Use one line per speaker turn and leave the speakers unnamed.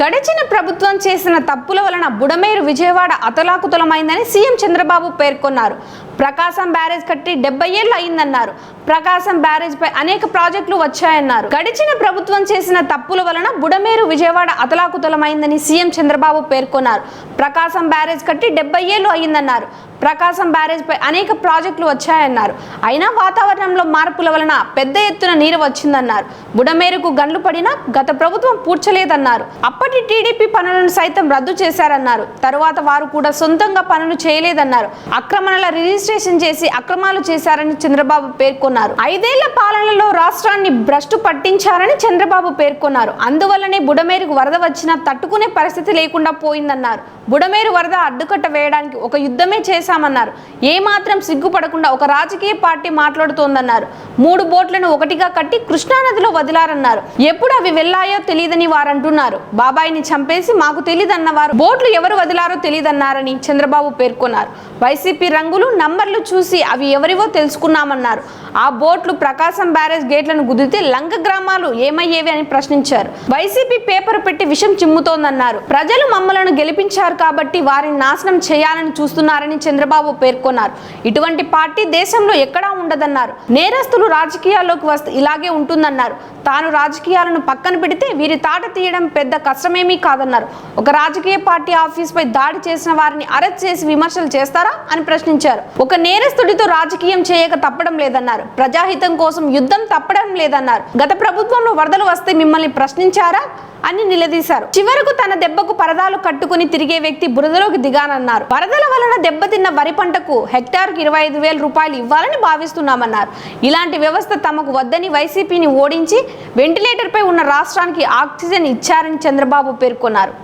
గడిచిన ప్రభుత్వం చేసిన తప్పుల వలన బుడమేరు విజయవాడ అతలాకుతలమైందని సీఎం చంద్రబాబు పేర్కొన్నారు. ప్రకాశం బ్యారేజ్ కట్టి డెబ్బై ఏళ్ళు అయిందన్నారు. ప్రకాశం బ్యారేజ్ పై అనేక ప్రాజెక్టులు వచ్చాయన్నారు. గడిచిన ప్రభుత్వం చేసిన తప్పుల వలన బుడమేరు విజయవాడ అతలాకుతలమైందని సీఎం చంద్రబాబు పేర్కొన్నారు. ప్రకాశం బ్యారేజ్ కట్టి డెబ్బై ఏళ్ళు అయిందన్నారు. ప్రకాశం బ్యారేజ్పై అనేక ప్రాజెక్టులు వచ్చాయన్నారు. అయినా వాతావరణంలో మార్పుల వలన పెద్ద ఎత్తున నీరు వచ్చిందన్నారు. బుడమేరుకు గండ్లు పడినా గత ప్రభుత్వం పూడ్చలేదన్నారు. అప్పటి టీడీపీ పనులను సైతం రద్దు చేశారన్నారు. తరువాత వారు కూడా సొంతంగా పనులు చేయలేదన్నారు. అక్రమణల రిజిస్ట్రేషన్ చేసి అక్రమాలు చేశారని చంద్రబాబు పేర్కొన్నారు. ఐదేళ్ళ పాలనలో రాష్ట్రాన్ని భ్రష్టు పట్టించారని చంద్రబాబు పేర్కొన్నారు. అందువల్లనే బుడమేరుకు వరద వచ్చినా తట్టుకునే పరిస్థితి లేకుండా పోయిందన్నారు. బుడమేరు వరద అడ్డుకట్ట వేయడానికి ఒక యుద్ధమే చేశామన్నారు. ఏమాత్రం సిగ్గుపడకుండా ఒక రాజకీయ పార్టీ మాట్లాడుతోందన్నారు. మూడు బోట్లను ఒకటిగా కట్టి కృష్ణానదిలో వదిలారన్నారు. ఎప్పుడు అవి వెళ్ళాయో తెలియదని వారు అంటున్నారు బాబాయిని చంపేసి మాకు తెలియదన్నవారు బోట్లు ఎవరు వదిలారో తెలియదన్నారని చంద్రబాబు పేర్కొన్నారు. వైసీపీ రంగులు నంబర్లు చూసి అవి ఎవరివో తెలుసుకున్నామన్నారు. ఆ బోట్లు ప్రకాశం బ్యారేజ్ గేట్లను గుద్దితే లంక గ్రామాలు ఏమయ్యేవి అని ప్రశ్నించారు. వైసీపీ పేపర్ పెట్టి విషం చిమ్ముతోందన్నారు. ప్రజలు మమ్మలను గెలిపించారు కాబట్టి వారిని నాశనం చేయాలని చూస్తున్నారని చంద్రబాబు పేర్కొన్నారు. ఇటువంటి పార్టీ దేశంలో ఎక్కడా ఉండదన్నారు. నేరస్తులు రాజకీయాల్లోకి వస్తే ఇలాగే ఉంటుందన్నారు. తాను రాజకీయాలను పక్కన పెడితే వీరి తాట తీయడం పెద్ద కష్టమేమీ కాదన్నారు. ఒక రాజకీయ పార్టీ ఆఫీస్ పై దాడి చేసిన వారిని అరెస్ట్ చేసి విమర్శలు చేస్తారా అని ప్రశ్నించారు. ఒక నేరస్తుడితో రాజకీయం చేయక తప్పడం లేదన్నారు. ప్రజాహితం కోసం యుద్ధం తప్పడం లేదన్నారు. గత ప్రభుత్వంలో వరదలు వస్తే మిమ్మల్ని ప్రశ్నించారా? అని నిలదీశారు. చివరకు తన దెబ్బకు పరదాలు కట్టుకుని తిరిగే వ్యక్తి బురదలోకి దిగానన్నారు. వరదల వలన దెబ్బతిన్న వరి పంటకు హెక్టార్కు ఇరవై ఐదు వేల రూపాయలు ఇవ్వాలని భావిస్తున్నామన్నారు. ఇలాంటి వ్యవస్థ తమకు వద్దని వైసీపీని ఓడించి వెంటిలేటర్పై ఉన్న రాష్ట్రానికి ఆక్సిజన్ ఇచ్చారని చంద్రబాబు పేర్కొన్నారు.